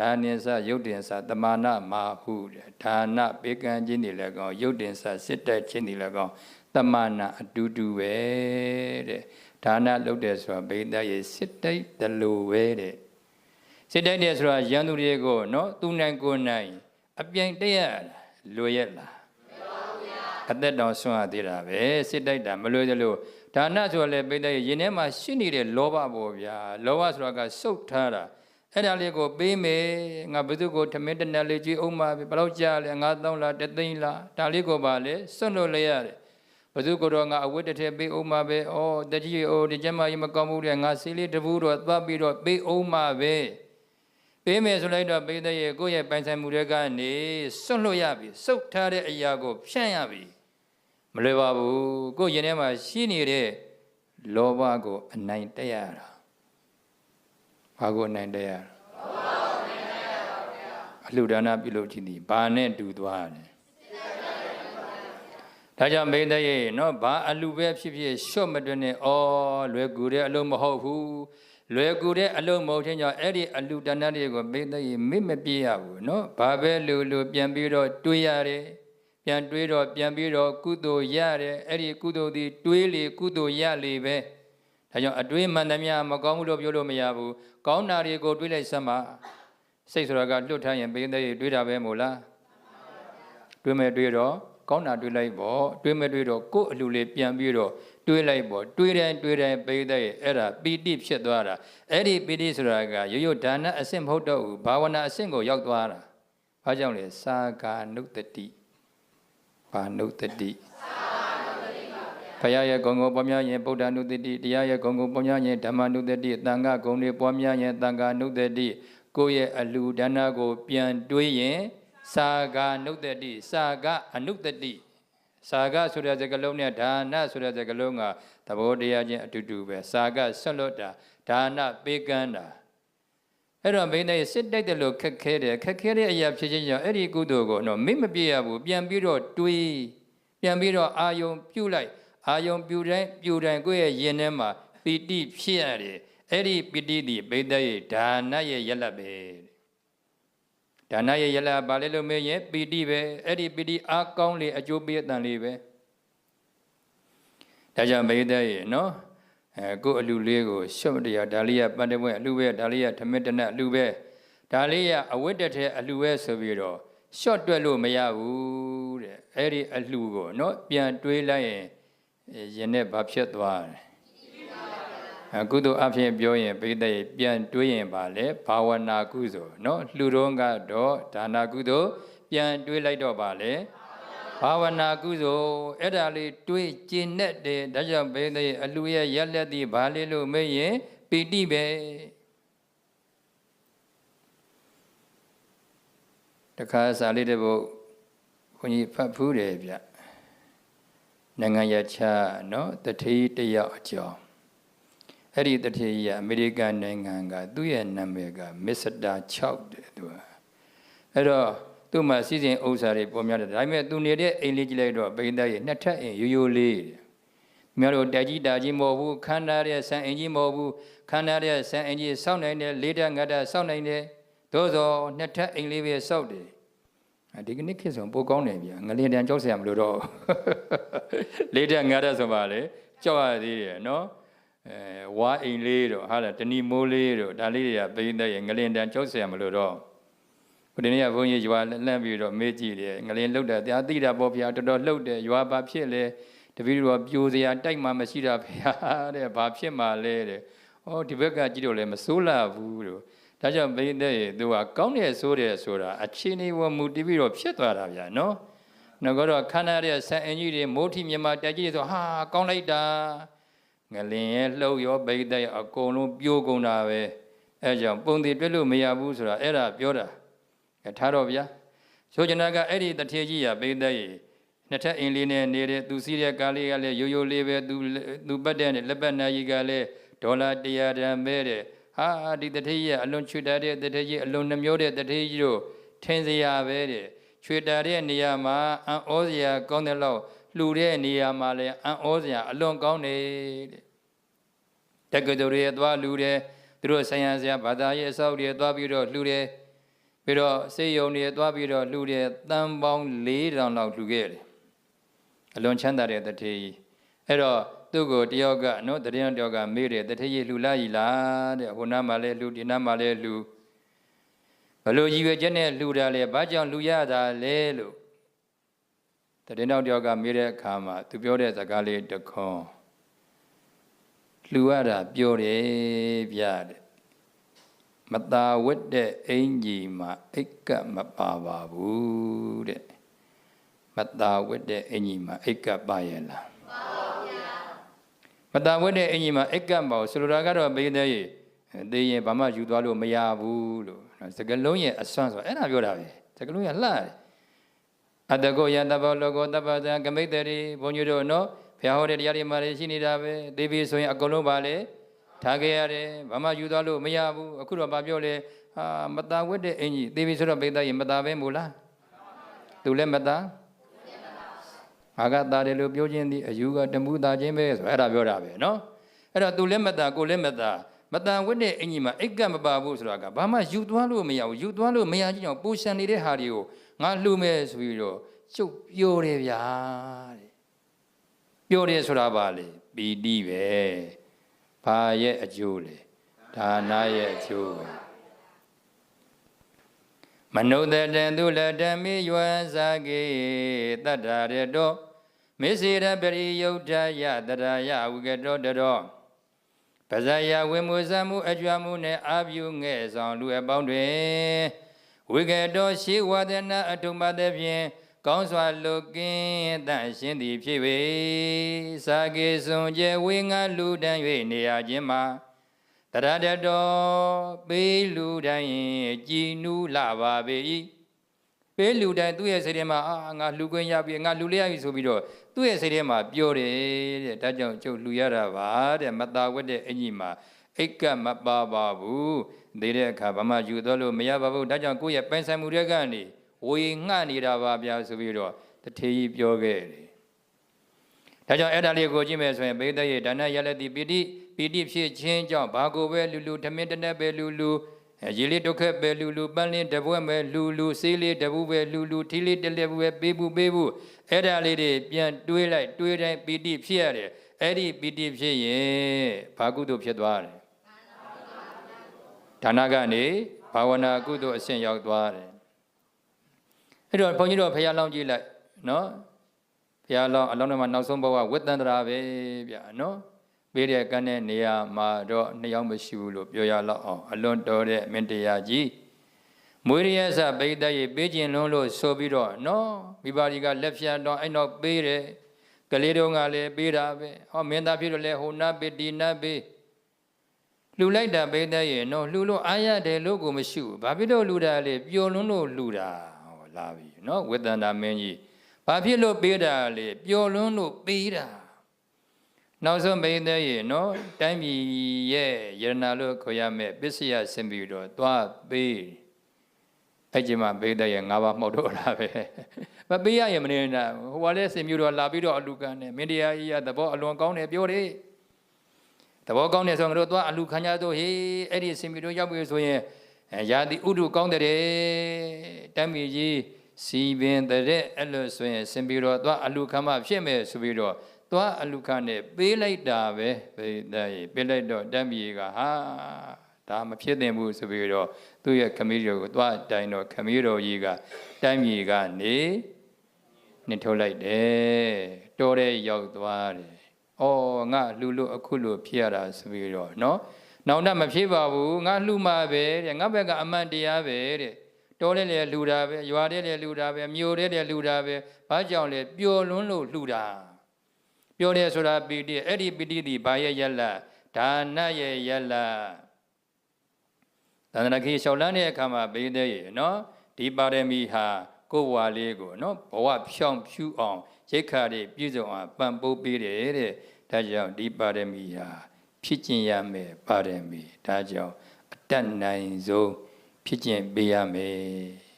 ဒါနိစယုတ်တင်စတမာနမာဟုတဲ့ဒါနပေကံခြင်းတွေလည်းကောင်းယုတ်တင်စစစ်တက်ခြင်းတွေလည်းကောင်းတမာနအတူတူပဲတဲ့ဒါနလုပ်တယ်ဆိုတာဘိဒရဲ့စစ်တိုက်တလူပဲတဲ့စစ်တိုက်တယ်ဆိုတာရန်သူတွေကိုနော်သူနိုင်ကိုယ်နိုင်အပြိုင်တက်ရလွယ်ရက်လားအသက်တော်ဆွမ်းရသေးတာပဲစစ်တိုက်တာမလွယ်သလိုဒါနဆိုလည်းပိဋကရဲ့ရင်ထဲမှာရှိနေတဲ့လောဘပေါ့ဗျာလောဘဆိုတာကစုပ်ထားတာ အဲ့ဒါလေးကိုပေးမယ်ငါဘုသူကိုထမင်းတနက်လေးကြည့်အောင်ပါဘယ်လောက်ကြာလဲငါတောင်းလားတသိန်းလားဒါလေးကိုပါလေစွန့်လို့လည်းရတယ်ဘုသူကိုတော့ငါအဝတ်တစ်ထည်ပေးအောင်ပါပဲဩတကြီးဩဒီကျမကြီးမကောင်းဘူးတဲ့ငါစီလေးတပူးတော့သွားပြီးတော့ပေးအောင်ပါပဲပေးမယ်ဆိုလိုက်တော့ပေးတဲ့ရဲ့ကိုယ့်ရဲ့ပိုင်ဆိုင်မှုတွေကနေစွန့်လို့ရပြီစုပ်ထားတဲ့အရာကိုဖြန့်ရပြီမလွယ်ပါဘူးကိုယ့်ရင်ထဲမှာရှိနေတဲ့လောဘကိုအနိုင်တက်ရတာ ဘာကိုအနိုင်တက်ရတာအလှူဒါနပြုလုပ်ခြင်းဒီဘာနဲ့တူသွားတယ်ဒါကြောင့်မိတ်တဲ့ရဲ့နော်ဘာအလှူပဲဖြစ်ဖြစ်ရှော့မတွင်နဲ့ဩလွယ်ကူတဲ့အလုံးမဟုတ်ဘူးလွယ်ကူတဲ့အလုံးမဟုတ်ခြင်းကြောင့်အဲ့ဒီအလှူဒါနတွေကိုမိတ်တဲ့ရဲ့မိမပြေးရဘူးနော်ဘာပဲလူလူပြန်ပြီးတော့တွေးရတယ်ပြန်တွေးတော့ပြန်ပြီးတော့ကုသိုလ်ရတယ်အဲ့ဒီကုသိုလ်ဒီတွေးလေကုသိုလ်ရလေပဲဒါကြောင့်အတွေးမှန်သမျှမကောင်းဘူးလို့ပြောလို့မရဘူး ကောင်းတာတွေကိုတွေးလိုက်စမ်းပါစိတ်ဆိုတာကလွတ်ထားရင်ပိတဲ့တွေးတာပဲမို့လားတွေးမဲ့တွေးတော့ကောင်းတာတွေးလိုက်ပေါ့တွေးမဲ့တွေးတော့ကိုယ့်အလှလေးပြန်ပြီးတော့တွေးလိုက်ပေါ့တွေးတိုင်းတွေးတိုင်းပိတဲ့အဲ့ဒါပီတိဖြစ်သွားတာအဲ့ဒီပီတိဆိုတာကရိုးရိုးဒါနအဆင့်မဟုတ်တော့ဘူးဘာဝနာအဆင့်ကိုရောက်သွားတာဘာကြောင့်လဲစာကာနုတ္တိဘာနုတ္တိ ဘုရားရဲ့ဂုဏ်ကိုပွားများရင်ဗုဒ္ဓနုတ္တိတရားရဲ့ဂုဏ်ကိုပွားများရင်ဓမ္မနုတ္တိသံဃာဂုဏ်တွေပွားများရင်သံဃာနုတ္တိကိုယ့်ရဲ့အလှူဒါနကိုပြန်တွေးရင်စာကာနုတ္တိစာကအနုတ္တိစာကဆိုတဲ့စကားလုံးနဲ့ဒါနဆိုတဲ့စကားလုံးကသဘောတရားချင်းအတူတူပဲစာကဆွတ်လွတ်တာဒါနပေးကမ်းတာအဲ့တော့မင်းရဲ့စစ်တိုက်တယ်လို့ခက်ခဲတယ်ခက်ခဲတဲ့အရာဖြစ်ခြင်းကြောင့်အဲ့ဒီကုသိုလ်ကိုတော့မိမပြည့်ရဘူးပြန်ပြီးတော့တွေးပြန်ပြီးတော့အာယုံပြုတ်လိုက် အာယုံပြူတိုင်းပြူတိုင်းကိုယ့်ရဲ့ရင်ထဲမှာပီတိဖြစ်ရတယ်အဲ့ဒီပီတိဒီဘိဒရဲ့ဒါနရဲ့ရက်လက်ပဲဒါနရဲ့ရက်လက်ဘာလဲလို့မေးရင်ပီတိပဲအဲ့ဒီပီတိအားကောင်းလေအကျိုးပေးအတန်လေးပဲဒါကြောင့်ဘိဒရဲ့နော်အဲကိုယ်အလူလေးကိုရှုပ်တရားဒါလေးရပန္တပွဲအလူပဲဒါလေးရဓမ္မတနအလူပဲဒါလေးရအဝိတ္တထဲအလူပဲဆိုပြီးတော့ရှော့တွက်လို့မရဘူးတဲ့အဲ့ဒီအလူကိုနော်ပြန်တွေးလိုက်ရင် ရင်နဲ့ဘာဖြစ်သွားတယ်အကုသိုလ်အဖြစ်ပြောရင်ပိဋကပြန်တွေးရင်ပါလေဘာဝနာကုသိုလ်เนาะလှူတော့ကတော့ဒါနာကုသိုလ်ပြန်တွေးလိုက်တော့ပါလေဘာဝနာကုသိုလ်အဲ့ဒါလေးတွေးကျင်နဲ့တယ်ဒါကြောင့်ပိဋကအလှူရဲ့ရက်လက်သည်ဘာလေးလို့မေးရင်ပီတိပဲတခါစာလေးတစ်ပုဒ်ခွန်ကြီးဖတ်ဖူးတယ်ဗျ နိုင်ငံရခြားနော်တထေးတယောက်အကြောင်းအဲ့ဒီတထေးကြီးကအမေရိကန်နိုင်ငံကသူ့ရဲ့နာမည်ကမစ္စတာ6တဲ့သူကအဲ့တော့သူ့မှာစီစဉ်ဥစ္စာတွေပေါ်များတယ်ဒါပေမဲ့သူနေတဲ့အိမ်လေးကြည့်လိုက်တော့ပိန်းသားရဲ့နှစ်ထပ်အိမ်ရိုးရိုးလေးတဲ့များတို့တက်ကြီးတာကြီးမဟုတ်ဘူးခန္ဓာရဲ့ဆန်အင်ကြီးမဟုတ်ဘူးခန္ဓာရဲ့ဆန်အင်ကြီးစောင့်နိုင်တယ်လေးတက်ငါတက်စောင့်နိုင်တယ်သို့သောနှစ်ထပ်အိမ်လေးပဲစောင့်တယ် ဒီကနေ့ခေတ်ဆိုပိုကောင်းတယ်ဗျာငလင်တန်ကြောက်စရာမလိုတော့လေးတက်ငါတက်ဆိုပါလေကြောက်ရသေးတယ်နော်အဲဝါအိမ်လေးတို့ဟာလားတဏီမိုးလေးတို့ဒါလေးတွေကပိန်းတဲ့ငလင်တန်ကြောက်စရာမလိုတော့ခုဒီနေ့ကဘုန်းကြီးရွာလှမ်းပြီးတော့မေးကြည့်တယ်ငလင်လှုပ်တယ်တရားသိတာပေါ့ဗျာတော်တော်လှုပ်တယ်ရွာဘာဖြစ်လဲတပည့်တော်ပြိုစရာတိုက်မှမရှိတာဗျာတဲ့ဘာဖြစ်မှလဲတဲ့ဩဒီဘက်ကကြည့်တော့လည်းမစိုးလာဘူးတို့ ဒါကြောင့်ဘိန်းတဲ့သူကကောင်းတယ်ဆိုတယ်ဆိုတာအခြေအနေဝမူတည်ပြီးတော့ဖြစ်သွားတာဗျာနော်ငါကတော့ခန္ဓာရဲ့ဆန်အင်ကြီးတွေမိုးထီမြမတက်ကြီးဆိုဟာကောင်းလိုက်တာငလင်ရဲ့လှုပ်ရောဘိန်းတဲ့အကုန်လုံးပြိုးကုန်တာပဲအဲကြောင့်ပုံတည်တွက်လို့မရဘူးဆိုတာအဲ့ဒါပြောတာအဲထားတော့ဗျာဆိုကြနာကအဲ့ဒီတထေကြီးရဘိန်းတဲ့နှစ်ထပ်အင်းလေးနဲ့နေတဲ့သူစီးတဲ့ကားလေးကလည်းရိုးရိုးလေးပဲသူသူပတ်တဲ့လက်ပတ်နာကြီးကလည်းဒေါ်လာ100တန်ပဲတဲ့ ဟာဒီတထေးကြီးကအလွန်ချွေတာတဲ့တထေးကြီးအလွန်နှမျိုးတဲ့တထေးကြီးတို့ထင်စရာပဲတဲ့ချွေတာတဲ့နေရာမှာအံ့ဩစရာကောင်းတဲ့လောက်လှူတဲ့နေရာမှာလည်းအံ့ဩစရာအလွန်ကောင်းတယ်တဲ့တက္ကသိုလ်တွေသွားလှူတယ်သူတို့ဆရာဆရာဘာသာရေးအစောက်တွေသွားပြီးတော့လှူတယ်ပြီးတော့စေယုံတွေသွားပြီးတော့လှူတဲ့တန်ပေါင်း4000လောက်လှူခဲ့တယ်အလွန်ချမ်းသာတဲ့တထေးကြီးအဲ့တော့ သူ့ကိုတယောက်ကနော်တတိယတယောက်ကမေးတယ်တထရေလှူလာရီလားတဲ့ဟိုနားမှာလဲလှူဒီနားမှာလဲလှူဘလို့ရည်ရွယ်ချက်နဲ့လှူတာလဲဘာကြောင့်လှူရတာလဲလို့တတိယတယောက်ကမေးတဲ့အခါမှာသူပြောတဲ့စကားလေးတခွန်းလှူရတာပြောတယ်ဗျတဲ့မသာဝတ်တဲ့အင်ကြီးမှာအိတ်ကမပါပါဘူးတဲ့မသာဝတ်တဲ့အင်ကြီးမှာအိတ်ကပါရဲ့လား မတာဝတ်တဲ့အင်ကြီးမှာအကတ်မအောင်ဆလိုတာကတော့ဘေးတဲ့ရေသေးရင်ဘာမှယူသွားလို့မရဘူးလို့စကလုံးရဲ့အစွမ်းဆိုအဲ့ဒါပြောတာပဲစကလုံးရဲ့လှတယ်အတကောယတဘောလောကောတပ္ပဇံကမိတ္တရီဘုန်းကြီးတို့နော်ဘုရားဟောတဲ့တရားတွေမှာရှိနေတာပဲသေပြီဆိုရင်အကုန်လုံးပါလေထားခဲ့ရတယ်ဘာမှယူသွားလို့မရဘူးအခုတော့ဗာပြောလေဟာမတာဝတ်တဲ့အင်ကြီးသေပြီဆိုတော့ဘေးတဲ့ရေမတာပဲမို့လားသူလည်းမတား ငါကသားတယ်လို့ပြောခြင်းသည်အယူကတမှုသားခြင်းပဲဆိုအဲ့ဒါပြောတာပဲနော်အဲ့တော့သူလည်းမတန်ကိုလည်းမတန်မတန်ဝိနဲ့အင်ကြီးမှာအိတ်ကမပါဘူးဆိုတာကဘာမှယူသွားလို့မရဘူးယူသွားလို့မရခြင်းကြောင့်ပူရှန်နေတဲ့ဟာတွေကိုငါလှူမယ်ဆိုပြီးတော့ကျုပ်ပြောတယ်ဗျာတဲ့ပြောတယ်ဆိုတာပါလေပီတိပဲဘာရဲ့အကျိုးလဲဒါနရဲ့အကျိုးပဲ မနုဿတံသူလတမိယွမ်းစာကေတတ္တရတောမေစေရပရိယုတ်တယတရယဝိကတောတရောပဇာယဝိမုဇမှုအကြွမှုနဲ့အာပြုငဲ့ဆောင်လူအပေါင်းတွင်ဝိကတောရှိဝဒနာအထုမတဲ့ဖြင့်ကောင်းစွာလုကင်းတန့်ရှင်းသည်ဖြစ်၍စာကေစွန်ကျဲဝေငါလူတန်း၍နေရခြင်းမှာ တရတတော်ပေးလူတိုင်းကြည်နူးလာပါပေ၏ပေးလူတိုင်းသူ့ရဲ့စိတ်ထဲမှာအာငါလူခွင့်ရပြီငါလူလေးရပြီဆိုပြီးတော့သူ့ရဲ့စိတ်ထဲမှာပြောတယ်တဲ့ဒါကြောင့်ကျုပ်လူရတာပါတဲ့မတာဝတ်တဲ့အညီမှာအိတ်ကမပါပါဘူးသေးတဲ့အခါဘာမှယူတော့လို့မရပါဘူးဒါကြောင့်ကိုယ့်ရဲ့ပိုင်ဆိုင်မှုတွေကနေဝေငှနေတာပါဗျာဆိုပြီးတော့တထေးကြီးပြောခဲ့တယ် ဒါကြောင့်အဲ့ဒါလေးကိုကြည့်မယ်ဆိုရင်ဘိဒရဲ့ဒါနရလတိပိတိပိတိဖြစ်ခြင်းကြောင့်ဘာကိုပဲလူလူထမင်းတနက်ပဲလူလူရေလေးဒုက္ခပဲလူလူပန်းလင်းတပွဲပဲလူလူစေးလေးတဘူးပဲလူလူထီလေးတလက်ဘူးပဲပေးဘူးပေးဘူးအဲ့ဒါလေးတွေပြန်တွေးလိုက်တွေးတိုင်းပိတိဖြစ်ရတယ်အဲ့ဒီပိတိဖြစ်ရင်ဘာကုသိုလ်ဖြစ်သွားတယ်ဒါနကနေဘာဝနာကုသိုလ်အဆင့်ရောက်သွားတယ်အဲ့တော့ဘုန်းကြီးတို့ဖះလောင်းကြည့်လိုက်နော် ဖះလောင်းအလောင်းထဲမှာနောက်ဆုံးဘဝဝိတ္တန္တရာပဲဗျာနော်ပေးတဲ့ကန်းတဲ့နေရာမှာတော့နှစ်ယောက်မရှိဘူးလို့ပြောရတော့အောင်အလွန်တော်တဲ့မင်းတရားကြီးမွေရရစပိဋကရေပေးခြင်းလုံးလို့ဆိုပြီးတော့နော်မိဘကြီးကလက်ဖြတ်တော့အဲ့တော့ပေးတယ်ကလေးတို့ကလည်းပေးတာပဲဟောမင်းသားဖြစ်လို့လဲဟိုနာပေးဒီနာပေးလှူလိုက်တာပိဋကရေနော်လှူလို့အားရတယ်လို့ကိုမရှိဘူးဘာဖြစ်လို့လှူတာလဲပျော်လွန်းလို့လှူတာဟောလာပြီနော်ဝေဒန္တာမင်းကြီး ဘာဖြစ်လို့ပေးတာလဲပျော်လွန်းလို့ပေးတာနောက်ဆုံးမိသေးရေနော်တိုင်းပြည်ရဲ့ယရနာလို့ခေါ်ရမယ်ပစ္စယဆင်ပြီးတော့သွားပေးအဲ့ဒီမှာပေးတဲ့ရငါးပါးမှုတ်တော့တာပဲမပေးရရင်မနေနဲ့ဟိုကလည်းဆင်ပြီးတော့လာပြီးတော့အလူကန်နဲ့မင်းတရားကြီးကသဘောအလွန်ကောင်းတယ်ပြောတယ်သဘောကောင်းတယ်ဆိုတော့ငါတို့သွားအလူခံကြတော့ဟေးအဲ့ဒီဆင်ပြီးတော့ရောက်ပြီဆိုရင်ရာသီဥတုကောင်းတယ်တိုင်းပြည်ကြီး စီပင်တဲ့အဲ့လိုဆိုရင်ဆင်ပြီးတော့သွားအလူခံမှဖြစ်မယ်ဆိုပြီးတော့သွားအလူခနဲ့ပေးလိုက်တာပဲဘိတဲ့ပေးလိုက်တော့တမ်းမြေကဟာဒါမဖြစ်သင့်ဘူးဆိုပြီးတော့သူ့ရဲ့ခမည်းတော်ကိုသွားတိုင်တော့ခမည်းတော်ကြီးကတမ်းမြေကနေနှင်ထုတ်လိုက်တယ်တော်တဲ့ရောက်သွားတယ်။အော်ငါလှူလို့အခုလို့ဖြစ်ရတာဆိုပြီးတော့နော်နောင်တမဖြစ်ပါဘူးငါလှူမှာပဲတဲ့ငါဘက်ကအမှန်တရားပဲတဲ့ တော်တဲ့လေလှူတာပဲရွာတဲ့လေလှူတာပဲမြို့တဲ့လေလှူတာပဲဘာကြောင့်လဲပျော်လွန်းလို့လှူတာပြောတယ်ဆိုတာပီတိအဲ့ဒီပီတိဒီဘာရဲ့ယက်လဒါနရဲ့ယက်လသန္တနာခေလျှောက်လန်းတဲ့အခါမှာဘေးသေးရေနော်ဒီပါရမီဟာကိုယ်ဝါလေးကိုနော်ဘဝဖြောင်းဖြူအောင်ရိတ်ခါတွေပြည့်စုံအောင်ပံ့ပိုးပေးတယ်တဲ့ဒါကြောင့်ဒီပါရမီဟာဖြစ်ကျင်ရမယ်ပါရမီဒါကြောင့်အတတ်နိုင်ဆုံး ဖြစ်ကျင်ပေးရမယ်